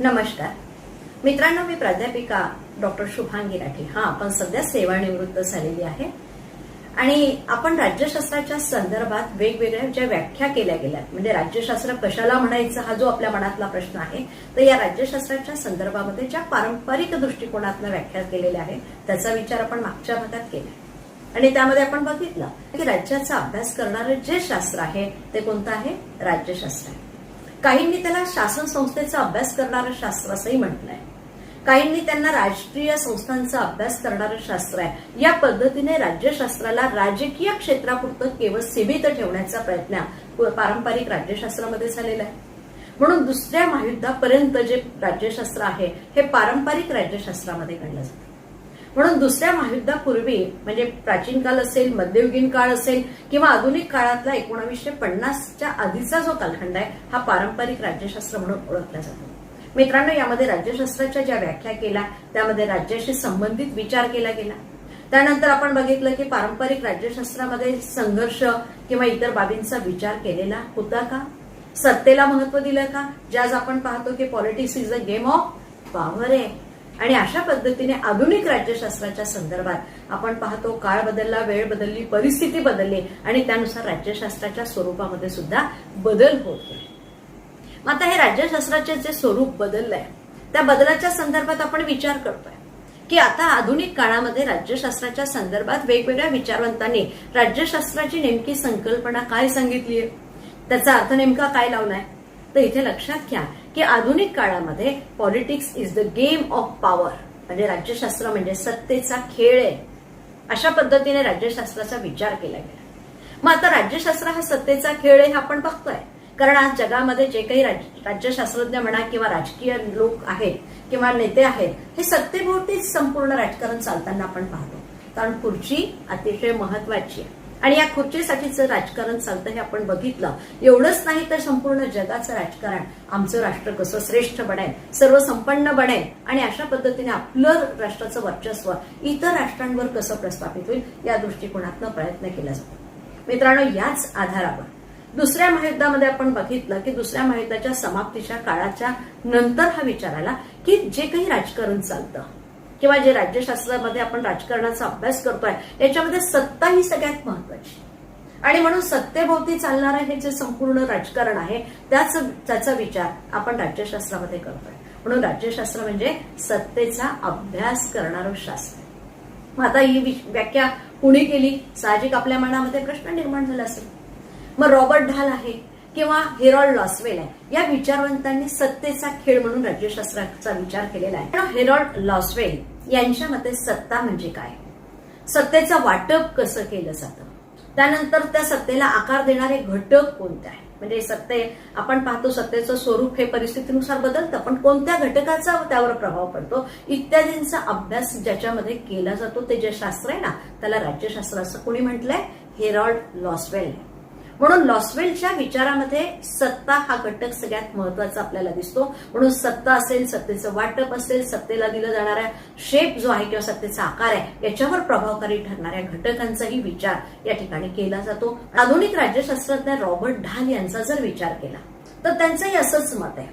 नमस्कार. मित्रांनो मी प्राध्यापिका डॉक्टर शुभांगी राठी. हा आपण सध्या सेवानिवृत्त झालेली आहे. आणि आपण राज्यशास्त्राच्या संदर्भात वेगवेगळ्या ज्या व्याख्या केल्या गेल्या म्हणजे राज्यशास्त्र कशाला म्हणायचं हा जो आपल्या मनातला प्रश्न आहे तर या राज्यशास्त्राच्या संदर्भामध्ये ज्या पारंपरिक दृष्टिकोनातनं व्याख्या केलेल्या आहे त्याचा विचार आपण मागच्या भागात केला. आणि त्यामध्ये आपण बघितलं की राज्याचा अभ्यास करणारं जे शास्त्र आहे ते कोणतं आहे? राज्यशास्त्र आहे. काहींनी त्याला शासन संस्थेचा अभ्यास करणारं शास्त्र असंही म्हटलंय. काहींनी त्यांना राष्ट्रीय संस्थांचा अभ्यास करणारं शास्त्र आहे. या पद्धतीने राज्यशास्त्राला राजकीय क्षेत्रापुरतं केवळ सीमित ठेवण्याचा प्रयत्न पारंपरिक राज्यशास्त्रामध्ये झालेला आहे. म्हणून दुसऱ्या महायुद्धापर्यंत जे राज्यशास्त्र आहे हे पारंपरिक राज्यशास्त्रामध्ये घडलं जातं. म्हणून दुसऱ्या महायुद्धापूर्वी म्हणजे प्राचीन काळ असेल मध्ययुगीन काळ असेल किंवा आधुनिक काळातला एकोणावीसशे पन्नासच्या आधीचा जो कालखंड आहे हा पारंपरिक राज्यशास्त्र म्हणून ओळखला जातो. मित्रांनो यामध्ये राज्यशास्त्राच्या ज्या व्याख्या केल्या त्यामध्ये राज्याशी संबंधित विचार केला गेला. त्यानंतर आपण बघितलं की पारंपरिक राज्यशास्त्रामध्ये संघर्ष किंवा इतर बाबींचा विचार केलेला होता का? सत्तेला महत्त्व दिलं का? ज्याज आपण पाहतो की politics is a game of power आहे. आणि अशा पद्धतीने आधुनिक राज्यशास्त्राच्या संदर्भात आपण पाहतो काळ बदलला वेळ बदलली परिस्थिती बदलली आणि त्यानुसार राज्यशास्त्राच्या स्वरूपामध्ये सुद्धा बदल होत गेले. मग आता हे राज्यशास्त्राचे जे स्वरूप बदललंय त्या बदलाच्या संदर्भात आपण विचार करतोय की आता आधुनिक काळामध्ये राज्यशास्त्राच्या संदर्भात वेगवेगळ्या विचारवंतांनी राज्यशास्त्राची नेमकी संकल्पना काय सांगितली आहे त्याचा अर्थ नेमका काय लावलाय? तर इथे लक्षात घ्या की आधुनिक काळामध्ये politics is the game of power म्हणजे राज्यशास्त्र म्हणजे सत्तेचा खेळ आहे. अशा पद्धतीने राज्यशास्त्राचा विचार केला गेला. मग आता राज्यशास्त्र हा सत्तेचा खेळ आहे हे आपण बघतोय. कारण आज जगामध्ये जे काही राज्यशास्त्रज्ञ म्हणा किंवा राजकीय लोक आहेत किंवा नेते आहेत हे सत्तेभोवतीच संपूर्ण राजकारण चालताना आपण पाहतो. कारण खुर्ची अतिशय महत्वाची आहे. आणि या खुर्चीसाठीचं राजकारण चालतं हे आपण बघितलं. एवढंच नाही तर संपूर्ण जगाचं राजकारण आमचं राष्ट्र कसं श्रेष्ठ बनेल सर्वसंपन्न बनेल आणि अशा पद्धतीने आपलं राष्ट्राचं वर्चस्व इतर राष्ट्रांवर कसं प्रस्थापित होईल या दृष्टिकोनातनं प्रयत्न केला जातो. मित्रांनो याच आधारावर दुसऱ्या महायुद्धामध्ये आपण बघितलं की दुसऱ्या महायुद्धाच्या समाप्तीच्या काळाच्या नंतर हा विचार आला की जे काही राजकारण चालतं किंवा जे राज्यशास्त्रामध्ये आपण राजकारणाचा अभ्यास करतोय याच्यामध्ये सत्ता ही सगळ्यात महत्वाची आणि म्हणून सत्तेभोवती चालणारं हे जे संपूर्ण राजकारण आहे त्याच त्याचा विचार आपण राज्यशास्त्रामध्ये करतोय. म्हणून राज्यशास्त्र म्हणजे सत्तेचा अभ्यास करणारं शास्त्र. मग आता ही व्याख्या कुणी केली? साहजिक आपल्या मनामध्ये प्रश्न निर्माण झाला असेल. मग रॉबर्ट ढाल आहे. किंवा हेरॉल्ड लॉसवेल आहे. या विचारवंतांनी सत्तेचा खेळ म्हणून राज्यशास्त्राचा विचार केलेला आहे. हेरॉल्ड लॉसवेल यांच्या मते सत्ता म्हणजे काय? सत्तेचं वाटप कसं केलं जातं? त्यानंतर त्या सत्तेला आकार देणारे घटक कोणते आहे म्हणजे सत्ते आपण पाहतो सत्तेचं स्वरूप हे परिस्थितीनुसार बदलतं पण कोणत्या घटकाचा त्यावर प्रभाव पडतो? इत्यादींचा अभ्यास ज्याच्यामध्ये केला जातो ते जे शास्त्र आहे ना त्याला राज्यशास्त्र असं कोणी म्हटलंय? Harold Lasswell. म्हणून लॉसवेलच्या विचारामध्ये सत्ता हा घटक सगळ्यात महत्त्वाचा आपल्याला दिसतो. म्हणून सत्ता असेल सत्तेचं वाटप असेल सत्तेला दिला जाणारा शेप जो आहे किंवा सत्तेचा आकार आहे याच्यावर प्रभावकारी ठरणाऱ्या घटकांचाही विचार या ठिकाणी केला जातो. आधुनिक राज्यशास्त्रज्ञ रॉबर्ट ढाल यांचा जर विचार केला तर त्यांचंही असंच मत आहे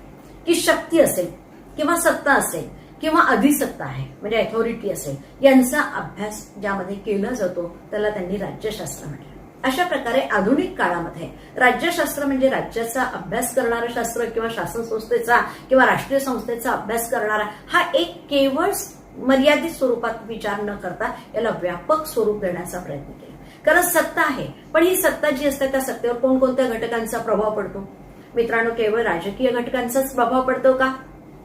की शक्ती असेल किंवा सत्ता असेल किंवा अधिसत्ता आहे म्हणजे अथॉरिटी असेल यांचा अभ्यास ज्यामध्ये केला जातो त्याला त्यांनी राज्यशास्त्र म्हटलं. अशा प्रकारे आधुनिक काळामध्ये राज्यशास्त्र म्हणजे राज्याचा अभ्यास करणारं शास्त्र किंवा शासन संस्थेचा किंवा राष्ट्रीय संस्थेचा अभ्यास करणारा हा एक केवळ मर्यादित स्वरूपात विचार न करता याला व्यापक स्वरूप देण्याचा प्रयत्न केला. कारण सत्ता आहे पण ही सत्ता जी असते त्या सत्तेवर कोणकोणत्या घटकांचा प्रभाव पडतो? मित्रांनो केवळ राजकीय घटकांचाच प्रभाव पडतो का?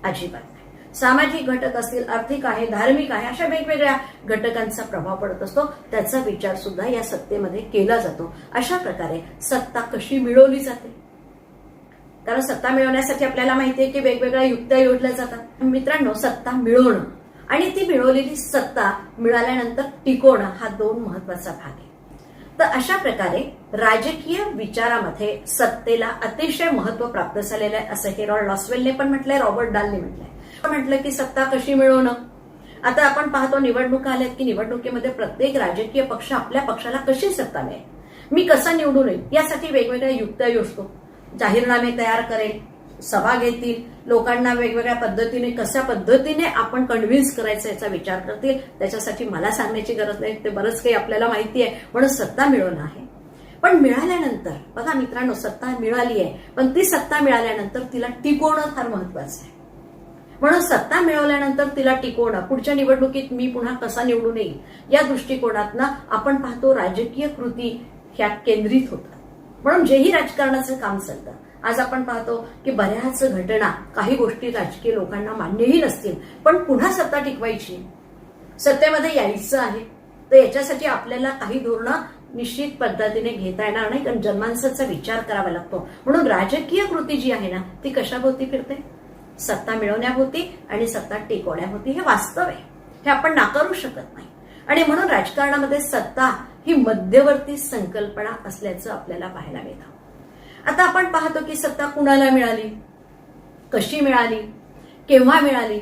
अजिबात. नाही सामाजिक घटक असतील आर्थिक आहे धार्मिक आहे अशा वेगवेगळ्या घटकांचा प्रभाव पडत असतो. त्याचा विचार सुद्धा या सत्तेमध्ये केला जातो. अशा प्रकारे सत्ता कशी मिळवली जाते? कारण सत्ता मिळवण्यासाठी आपल्याला माहिती आहे की वेगवेगळ्या युक्त्या योजल्या जातात. मित्रांनो सत्ता मिळवणं आणि ती मिळवलेली सत्ता मिळाल्यानंतर टिकवणं हा दोन महत्त्वाचा भाग आहे. तर अशा प्रकारे राजकीय विचारामध्ये सत्तेला अतिशय महत्त्व प्राप्त झालेलं आहे असं हेरॉल्ड लॉसवेलने पण म्हटलंय रॉबर्ट डालने म्हटलंय. म्हटलं की सत्ता कशी मिळवणं? आता आपण पाहतो निवडणुका आल्यात की निवडणुकीमध्ये प्रत्येक राजकीय पक्ष आपल्या पक्षाला कशी सत्ता मिळेल? मी कसा निवडून येईल? यासाठी वेगवेगळ्या युक्त्या योजतो. जाहीरनामे तयार करेल सभा घेतील लोकांना वेगवेगळ्या पद्धतीने कशा पद्धतीने आपण कन्व्हिन्स करायचा याचा विचार करतील त्याच्यासाठी मला सांगण्याची गरज नाही ते बरंच काही आपल्याला माहिती आहे म्हणून सत्ता मिळवणं आहे. पण मिळाल्यानंतर बघा मित्रांनो सत्ता मिळाली आहे पण ती सत्ता मिळाल्यानंतर तिला टिकवणं फार महत्वाचं आहे. म्हणून सत्ता मिळवल्यानंतर तिला टिकवणं पुढच्या निवडणुकीत मी पुन्हा कसा निवडून येईल? या दृष्टिकोनातनं आपण पाहतो राजकीय कृती ह्या केंद्रित होतात. म्हणून जेही राजकारणाचं काम चालतं. आज आपण पाहतो की बऱ्याच घटना काही गोष्टी राजकीय लोकांना मान्यही नसतील पण पुन्हा सत्ता टिकवायची. सत्तेमध्ये यायचं आहे. तर याच्यासाठी आपल्याला काही धोरणं निश्चित पद्धतीने घेता येणार नाही. कारण जनमानसाचा विचार करावा लागतो. म्हणून राजकीय कृती जी आहे ना ती कशाभोवती फिरते? सत्ता मिळवण्याभोवती आणि सत्ता टिकवण्याभोवती हे वास्तव आहे. हे आपण नाकारू शकत नाही. आणि म्हणून राजकारणामध्ये सत्ता ही मध्यवर्ती संकल्पना असल्याचं आपल्याला पाहायला मिळतं. आता आपण पाहतो की सत्ता कुणाला मिळाली? कशी मिळाली? केव्हा मिळाली?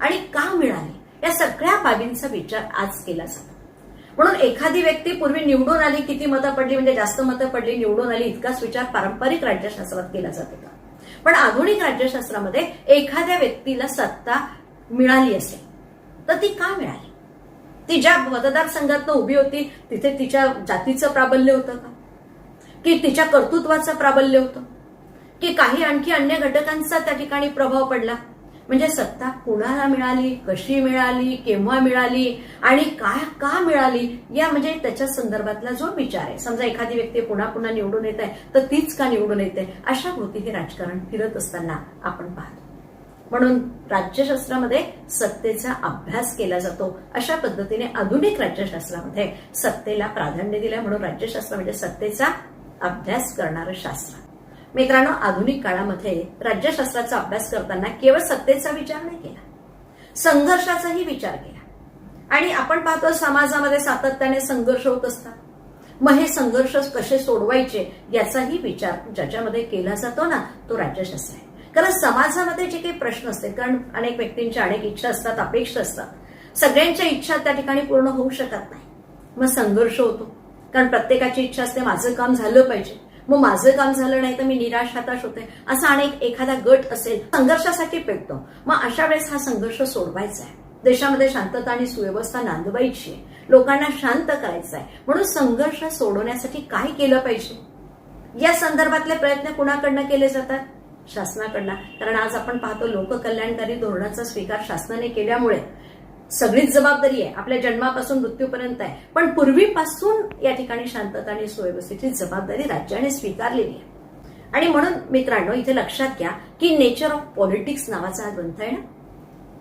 आणि का मिळाली? या सगळ्या बाबींचा विचार आज केला जातो. म्हणून एखादी व्यक्ती पूर्वी निवडून आली किती मतं पडली म्हणजे जास्त मतं पडली निवडून आली इतकाच विचार पारंपरिक राज्यशास्त्रात केला जात होता. पण आधुनिक राज्यशास्त्रामध्ये एखाद्या व्यक्तीला सत्ता मिळाली असेल तर ती का मिळाली? ती ज्या मतदारसंघातनं उभी होती तिथे तिच्या जातीचं प्राबल्य होतं का? की तिच्या कर्तृत्वाचं प्राबल्य होतं? की काही आणखी अन्य घटकांचा त्या ठिकाणी प्रभाव पडला? म्हणजे सत्ता कुणाला मिळाली कशी मिळाली केव्हा मिळाली आणि काय का मिळाली या म्हणजे त्याच्या संदर्भातला जो विचार आहे. समजा एखादी व्यक्ती पुन्हा पुन्हा निवडून येत आहे तर तीच का निवडून येते? अशा भोवती हे राजकारण फिरत असताना आपण पाहतो. म्हणून राज्यशास्त्रामध्ये सत्तेचा अभ्यास केला जातो. अशा पद्धतीने आधुनिक राज्यशास्त्रामध्ये सत्तेला प्राधान्य दिलं म्हणून राज्यशास्त्र म्हणजे सत्तेचा अभ्यास करणारं शास्त्र. मित्रांनो आधुनिक काळामध्ये राज्यशास्त्राचा अभ्यास करताना केवळ सत्तेचा विचार नाही केला संघर्षाचाही विचार केला. आणि आपण पाहतो समाजामध्ये सातत्याने संघर्ष होत असतात. मग हे संघर्ष कसे सोडवायचे याचाही विचार ज्याच्यामध्ये केला जातो ना तो राज्यशास्त्र आहे. कारण समाजामध्ये जे काही प्रश्न असते कारण अनेक व्यक्तींच्या अनेक इच्छा असतात अपेक्षा असतात सगळ्यांच्या इच्छा त्या ठिकाणी पूर्ण होऊ शकत नाही. मग संघर्ष होतो. कारण प्रत्येकाची इच्छा असते माझं काम झालं पाहिजे. मग माझं काम झालं नाही तर मी निराश हताश होते. असा अनेक एखादा गट असेल संघर्षासाठी पेटतो. मग अशा वेळेस हा संघर्ष सोडवायचा आहे. देशामध्ये शांतता आणि सुव्यवस्था नांदवायची आहे. लोकांना शांत करायचं आहे. म्हणून संघर्ष सोडवण्यासाठी काय केलं पाहिजे? या संदर्भातले प्रयत्न कुणाकडनं केले जातात? शासनाकडनं. कारण आज आपण पाहतो लोककल्याणकारी धोरणाचा स्वीकार शासनाने केल्यामुळे. सगळीच जबाबदारी आहे. आपल्या जन्मापासून मृत्यूपर्यंत आहे. पण पूर्वीपासून या ठिकाणी शांतता आणि सुव्यवस्थेची जबाबदारी राज्याने स्वीकारलेली आहे. आणि म्हणून मित्रांनो इथे लक्षात घ्या की नेचर ऑफ पॉलिटिक्स नावाचा हा ग्रंथ आहे ना?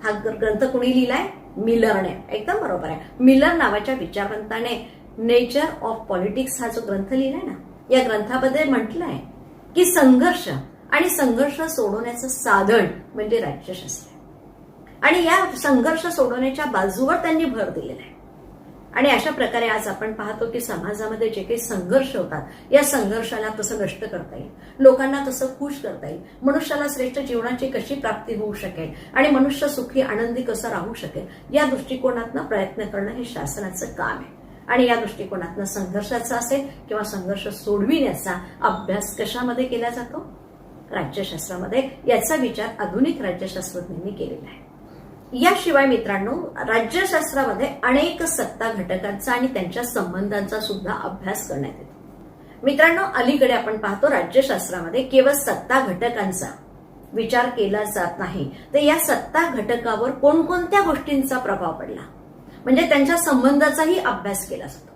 हा ग्रंथ कुणी लिहिलाय? मिलरने. एकदम बरोबर आहे. मिलर नावाच्या विचारवंताने नेचर ऑफ पॉलिटिक्स हा जो ग्रंथ लिहिलाय ना या ग्रंथामध्ये म्हटलंय की संघर्ष आणि संघर्ष सोडवण्याचं साधन म्हणजे राज्यशास्त्र. आणि या संघर्ष सोडवण्याच्या बाजूवर त्यांनी भर दिलेला आहे. आणि अशा प्रकारे आज आपण पाहतो की समाजामध्ये जे काही संघर्ष होतात या संघर्षाला कसं नष्ट करता येईल. लोकांना कसं खुश करता येईल. मनुष्याला श्रेष्ठ जीवनाची कशी प्राप्ती होऊ शकेल आणि मनुष्य सुखी आनंदी कसं राहू शकेल या दृष्टिकोनातनं प्रयत्न करणं हे शासनाचं काम आहे. आणि या दृष्टिकोनातनं संघर्षाचा असेल किंवा संघर्ष सोडविण्याचा अभ्यास कशामध्ये केला जातो? राज्यशास्त्रामध्ये. याचा विचार आधुनिक राज्यशास्त्रज्ञांनी केलेला आहे. याशिवाय मित्रांनो राज्यशास्त्रामध्ये अनेक सत्ता घटकांचा आणि त्यांच्या संबंधांचा सुद्धा अभ्यास करण्यात येतो. मित्रांनो अलीकडे आपण पाहतो राज्यशास्त्रामध्ये केवळ सत्ता घटकांचा विचार केला जात नाही. तर या सत्ता घटकावर कोणकोणत्या गोष्टींचा प्रभाव पडला? म्हणजे त्यांच्या संबंधाचाही अभ्यास केला जातो.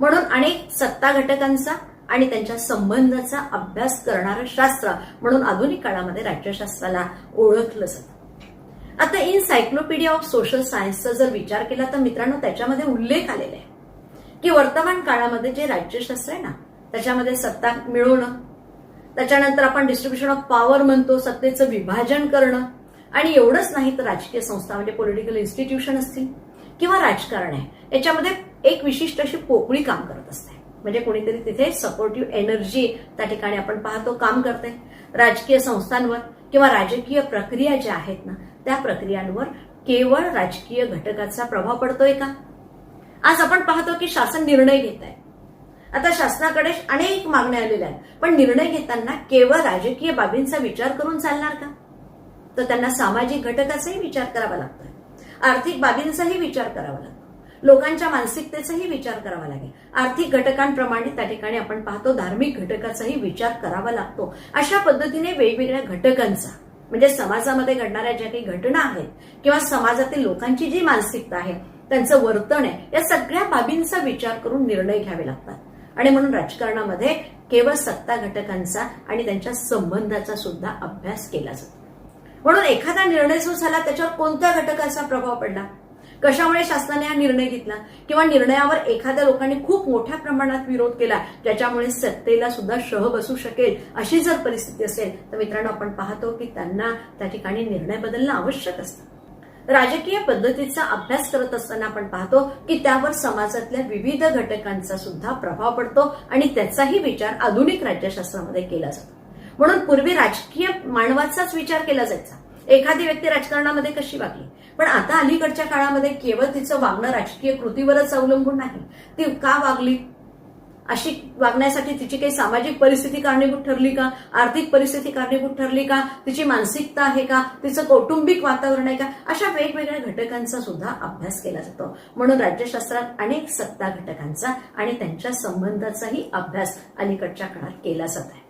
म्हणून अनेक सत्ता घटकांचा आणि त्यांच्या संबंधाचा अभ्यास करणारं शास्त्र म्हणून आधुनिक काळामध्ये राज्यशास्त्राला ओळखलं जातं. आता इन सायक्लोपीडिया ऑफ सोशल सायन्सचा जर विचार केला तर मित्रांनो त्याच्यामध्ये उल्लेख आलेला आहे. की वर्तमान काळामध्ये जे राज्यशास्त्र आहे ना त्याच्यामध्ये सत्ता मिळवणं त्याच्यानंतर आपण डिस्ट्रीब्युशन ऑफ पॉवर म्हणतो सत्तेचं विभाजन करणं आणि एवढंच नाही तर राजकीय संस्था म्हणजे पॉलिटिकल इन्स्टिट्यूशन असतील किंवा राजकारण आहे याच्यामध्ये एक विशिष्ट अशी पोकळी काम करत असते. म्हणजे कोणीतरी तिथे सपोर्टिव्ह एनर्जी त्या ठिकाणी आपण पाहतो काम करते राजकीय संस्थांवर किंवा राजकीय प्रक्रिया ज्या आहेत ना त्या प्रक्रियांवर केवळ राजकीय घटकाचा प्रभाव पडतोय का? आज आपण पाहतो की शासन निर्णय घेत आहे आता शासनाकडे अनेक मागण्या आलेल्या आहेत. पण निर्णय घेताना केवळ राजकीय बाबींचा विचार करून चालणार का? तर त्यांना सामाजिक घटकाचाही विचार करावा लागतोय. आर्थिक बाबींचाही विचार करावा लागतो. लोकांच्या मानसिकतेचाही विचार करावा लागेल. आर्थिक घटकांप्रमाणे त्या ठिकाणी आपण पाहतो धार्मिक घटकाचाही विचार करावा लागतो. अशा पद्धतीने वेगवेगळ्या घटकांचा म्हणजे समाजामध्ये घडणाऱ्या ज्या काही घटना आहेत किंवा समाजातील लोकांची जी मानसिकता आहे त्यांचं वर्तन आहे या सगळ्या बाबींचा विचार करून निर्णय घ्यावे लागतात. आणि म्हणून राजकारणामध्ये केवळ सत्ता घटकांचा आणि त्यांच्या संबंधाचा सुद्धा अभ्यास केला जातो. म्हणून एखादा निर्णय जो झाला त्याच्यावर कोणत्या घटकाचा प्रभाव पडला? कशामुळे शासनाने हा निर्णय घेतला? किंवा निर्णयावर एखाद्या लोकांनी खूप मोठ्या प्रमाणात विरोध केला ज्याच्यामुळे सत्तेला सुद्धा शह बसू शकेल अशी जर परिस्थिती असेल तर मित्रांनो आपण पाहतो की त्यांना त्या ठिकाणी निर्णय बदलणं आवश्यक असतं. राजकीय पद्धतीचा अभ्यास करत असताना आपण पाहतो की त्यावर समाजातल्या विविध घटकांचा सुद्धा प्रभाव पडतो आणि त्याचाही विचार आधुनिक राज्यशास्त्रामध्ये केला जातो. म्हणून पूर्वी राजकीय मानवाचाच विचार केला जायचा. एखादी व्यक्ती राजकारणामध्ये कशी वागली? पण आता अलीकडच्या काळामध्ये केवळ तिचं वागणं राजकीय कृतीवरच अवलंबून नाही. ती का वागली? अशी वागण्यासाठी तिची काही सामाजिक परिस्थिती कारणीभूत ठरली का? आर्थिक परिस्थिती कारणीभूत ठरली का? तिची मानसिकता आहे का? तिचं कौटुंबिक वातावरण आहे का? अशा वेगवेगळ्या घटकांचा सुद्धा अभ्यास केला जातो. म्हणून राज्यशास्त्रात अनेक सत्ता घटकांचा आणि त्यांच्या संबंधाचाही अभ्यास अलीकडच्या काळात केला जात आहे.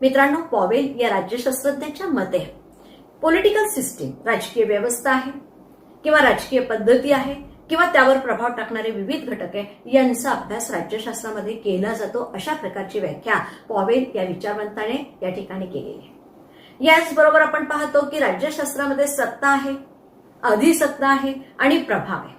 मित्रांनो पॉवेल या राज्यशास्त्रज्ञाच्या मते पॉलिटिकल सिस्टीम राजकीय व्यवस्था आहे किंवा राजकीय पद्धती आहे किंवा त्यावर प्रभाव टाकणारे विविध घटक आहे यांचा अभ्यास राज्यशास्त्रामध्ये केला जातो अशा प्रकारची व्याख्या पॉवेल या विचारवंताने या ठिकाणी केलेली आहे. याचबरोबर आपण पाहतो की राज्यशास्त्रामध्ये सत्ता आहे अधिसत्ता आहे आणि प्रभाव आहे.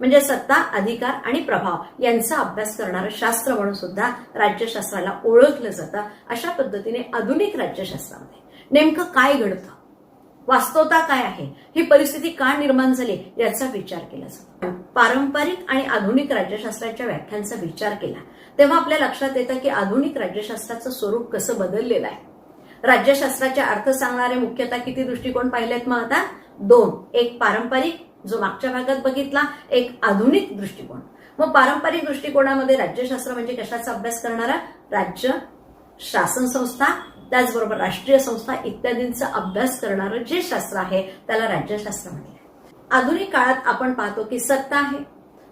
म्हणजे सत्ता अधिकार आणि प्रभाव यांचा अभ्यास करणारं शास्त्र म्हणून सुद्धा राज्यशास्त्राला ओळखलं जातं अशा पद्धतीने आधुनिक राज्यशास्त्रामध्ये नेमकं काय घडतं? वास्तवता काय आहे? ही परिस्थिती का निर्माण झाली? याचा विचार केला जातो. पारंपरिक आणि आधुनिक राज्यशास्त्राच्या व्याख्यांचा विचार केला तेव्हा आपल्या लक्षात येतं की आधुनिक राज्यशास्त्राचं स्वरूप कसं बदललेलं आहे. राज्यशास्त्राचे अर्थ सांगणारे मुख्यतः किती दृष्टिकोन पाहिलेत मग आता? दोन. एक पारंपरिक जो मागच्या भागात बघितला एक आधुनिक दृष्टिकोन. मग पारंपरिक दृष्टिकोनामध्ये राज्यशास्त्र म्हणजे कशाचा अभ्यास करणारा? राज्य शासन संस्था त्याचबरोबर राष्ट्रीय संस्था इत्यादींचा अभ्यास करणारं जे शास्त्र आहे त्याला राज्यशास्त्र म्हणले आधुनिक काळात आपण पाहतो की सत्ता आहे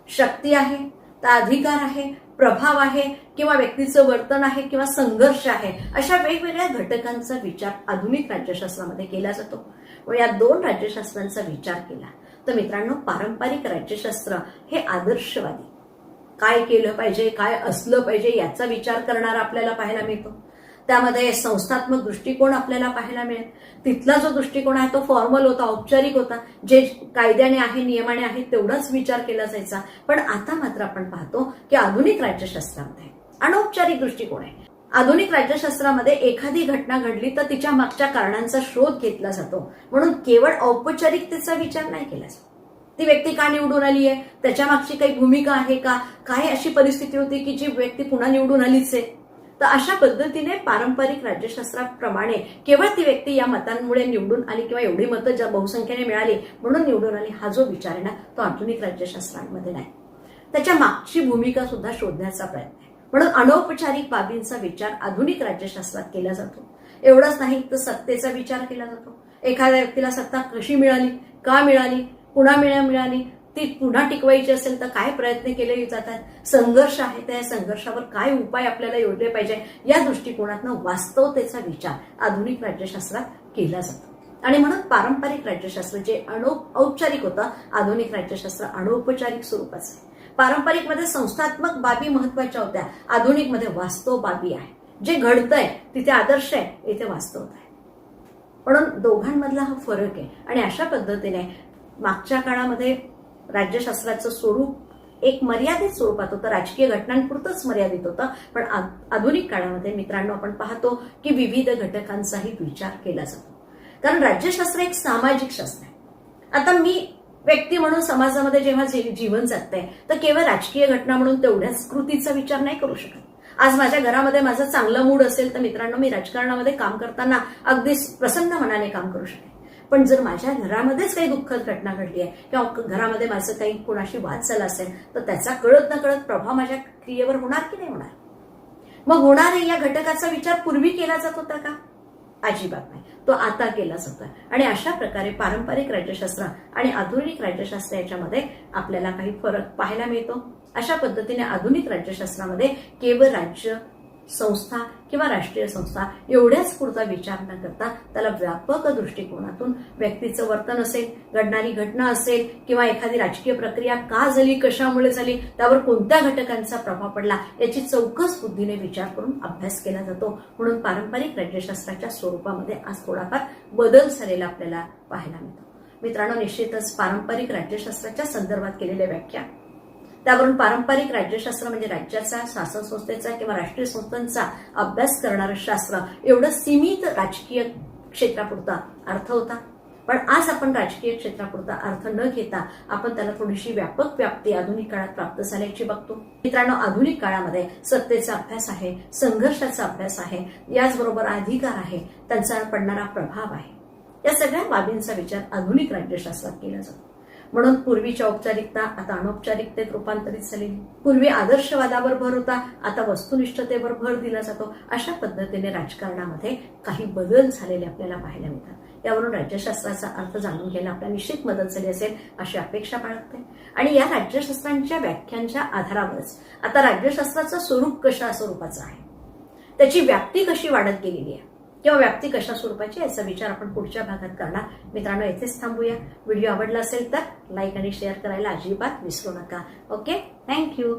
शक्ती आहे त्या अधिकार आहे प्रभाव आहे किंवा व्यक्तीचं वर्तन आहे किंवा संघर्ष आहे अशा वेगवेगळ्या घटकांचा विचार आधुनिक राज्यशास्त्रामध्ये केला जातो. व या दोन राज्यशास्त्रांचा विचार केला तर मित्रांनो पारंपरिक राज्यशास्त्र हे आदर्शवादी. काय केलं पाहिजे काय असलं पाहिजे याचा विचार करणारा आपल्याला पाहायला मिळतो. त्यामध्ये संस्थात्मक दृष्टिकोन आपल्याला पाहायला मिळेल. तिथला जो दृष्टिकोन आहे तो फॉर्मल होता औपचारिक होता. जे कायद्याने आहे नियमाने आहे तेवढाच विचार केला जायचा. पण आता मात्र आपण पाहतो की आधुनिक राज्यशास्त्रामध्ये अनौपचारिक दृष्टिकोन आहे. आधुनिक राज्यशास्त्रामध्ये एखादी घटना घडली तर तिच्या मागच्या कारणांचा शोध घेतला जातो. म्हणून केवळ औपचारिकतेचा विचार नाही केला जातो. ती व्यक्ती का निवडून आली आहे? त्याच्या मागची काही भूमिका आहे का? काय अशी परिस्थिती होती की जी व्यक्ती पुन्हा निवडून आलीच आहे? तर अशा पद्धतीने पारंपरिक राज्यशास्त्राप्रमाणे केवळ ती व्यक्ती या मतांमुळे निवडून आली किंवा एवढी मतं ज्या बहुसंख्येने मिळाली म्हणून निवडून आली हा जो विचार आहे ना तो आधुनिक राज्यशास्त्रांमध्ये नाही. त्याच्या मागची भूमिका सुद्धा शोधण्याचा प्रयत्न आहे. म्हणून अनौपचारिक बाबींचा विचार आधुनिक राज्यशास्त्रात केला जातो. एवढंच नाही तर सत्तेचा विचार केला जातो. एखाद्या व्यक्तीला सत्ता कशी मिळाली का मिळाली पुन्हा मिळा मिळाली ती पुन्हा टिकवायची असेल तर काय प्रयत्न केले जातात? संघर्ष आहे त्या संघर्षावर काय उपाय आपल्याला योजले पाहिजे? या दृष्टिकोनातनं वास्तवतेचा विचार आधुनिक राज्यशास्त्रात केला जातो. आणि म्हणून पारंपरिक राज्यशास्त्र जे अनौ औपचारिक होतं आधुनिक राज्यशास्त्र अनौपचारिक स्वरूपाचं आहे. पारंपरिकमध्ये संस्थात्मक बाबी महत्त्वाच्या होत्या. आधुनिकमध्ये वास्तव बाबी आहे. जे घडतंय तिथे आदर्श आहे इथे वास्तवता आहे. म्हणून दोघांमधला हा फरक आहे. आणि अशा पद्धतीने मागच्या काळामध्ये राज्यशास्त्राचं स्वरूप एक मर्यादित स्वरूपात होतं. राजकीय घटनांपुरतंच मर्यादित होतं. पण आधुनिक काळामध्ये मित्रांनो आपण पाहतो की विविध घटकांचाही विचार केला जातो. कारण राज्यशास्त्र एक सामाजिक शास्त्र आहे. आता मी व्यक्ती म्हणून समाजामध्ये जेव्हा जीवन जगते तर केवळ राजकीय घटना म्हणून तेवढ्याच कृतीचा विचार नाही करू शकत. आज माझ्या घरामध्ये माझं चांगलं मूड असेल तर मित्रांनो मी राजकारणामध्ये काम करताना अगदी प्रसन्न मनाने काम करू शकेन. पण जर माझ्या घरामध्येच काही दुःखद घटना घडली आहे किंवा घरामध्ये माझं काही कोणाशी वाद झाला असेल तर त्याचा कळत न कळत प्रभाव माझ्या क्रियेवर होणार की नाही होणार? मग होणाऱ्या या घटकाचा विचार पूर्वी केला जात होता का? अजिबात नाही. तो आता केला जातोय आणि अशा प्रकारे पारंपरिक राज्यशास्त्र आणि आधुनिक राज्यशास्त्र याच्यामध्ये आपल्याला काही फरक पाहायला मिळतो. अशा पद्धतीने आधुनिक राज्यशास्त्रामध्ये केवळ राज्य संस्था किंवा राष्ट्रीय संस्था एवढ्याच पुरता विचार न करता त्याला व्यापक दृष्टिकोनातून व्यक्तीचं वर्तन असेल घडणारी घटना असेल किंवा एखादी राजकीय प्रक्रिया का झाली कशामुळे झाली त्यावर कोणत्या घटकांचा प्रभाव पडला याची चौकस बुद्धीने विचार करून अभ्यास केला जातो. म्हणून पारंपरिक राज्यशास्त्राच्या स्वरूपामध्ये आज थोडाफार बदल झालेला आपल्याला पाहायला मिळतो. मित्रांनो निश्चितच पारंपरिक राज्यशास्त्राच्या संदर्भात केलेल्या व्याख्या त्यावरून पारंपरिक राज्यशास्त्र म्हणजे राज्याचा शासन संस्थेचा किंवा राष्ट्रीय संस्थांचा अभ्यास करणारं शास्त्र एवढं सीमित राजकीय क्षेत्रापुरता अर्थ होता. पण आज आपण राजकीय क्षेत्रापुरता अर्थ न घेता आपण त्याला थोडीशी व्यापक व्याप्ती आधुनिक काळात प्राप्त झाल्याची बघतो. मित्रांनो आधुनिक काळामध्ये सत्तेचा अभ्यास आहे संघर्षाचा अभ्यास आहे याचबरोबर अधिकार आहे त्यांचा पडणारा प्रभाव आहे. या सगळ्या बाबींचा विचार आधुनिक राज्यशास्त्रात केला जातो. म्हणून पूर्वीच्या औपचारिकता आता अनौपचारिकतेत रूपांतरित झालेली. पूर्वी आदर्शवादावर भर होता आता वस्तुनिष्ठतेवर भर दिला जातो. अशा पद्धतीने राजकारणामध्ये काही बदल झालेले आपल्याला पाहायला मिळतात. यावरून राज्यशास्त्राचा अर्थ जाणून घ्यायला आपल्याला निश्चित मदत झाली असेल अशी अपेक्षा बाळगते. आणि या राज्यशास्त्रांच्या व्याख्यांच्या आधारावरच आता राज्यशास्त्राचं स्वरूप कशा स्वरूपाचं आहे? त्याची व्याप्ती कशी वाढत गेलेली आहे? किंवा व्याप्ती कशा स्वरूपाची याचा विचार आपण पुढच्या भागात करणार. मित्रांनो येथेच थांबूया. व्हिडिओ आवडला असेल तर लाईक आणि शेअर करायला अजिबात विसरू नका. Okay thank you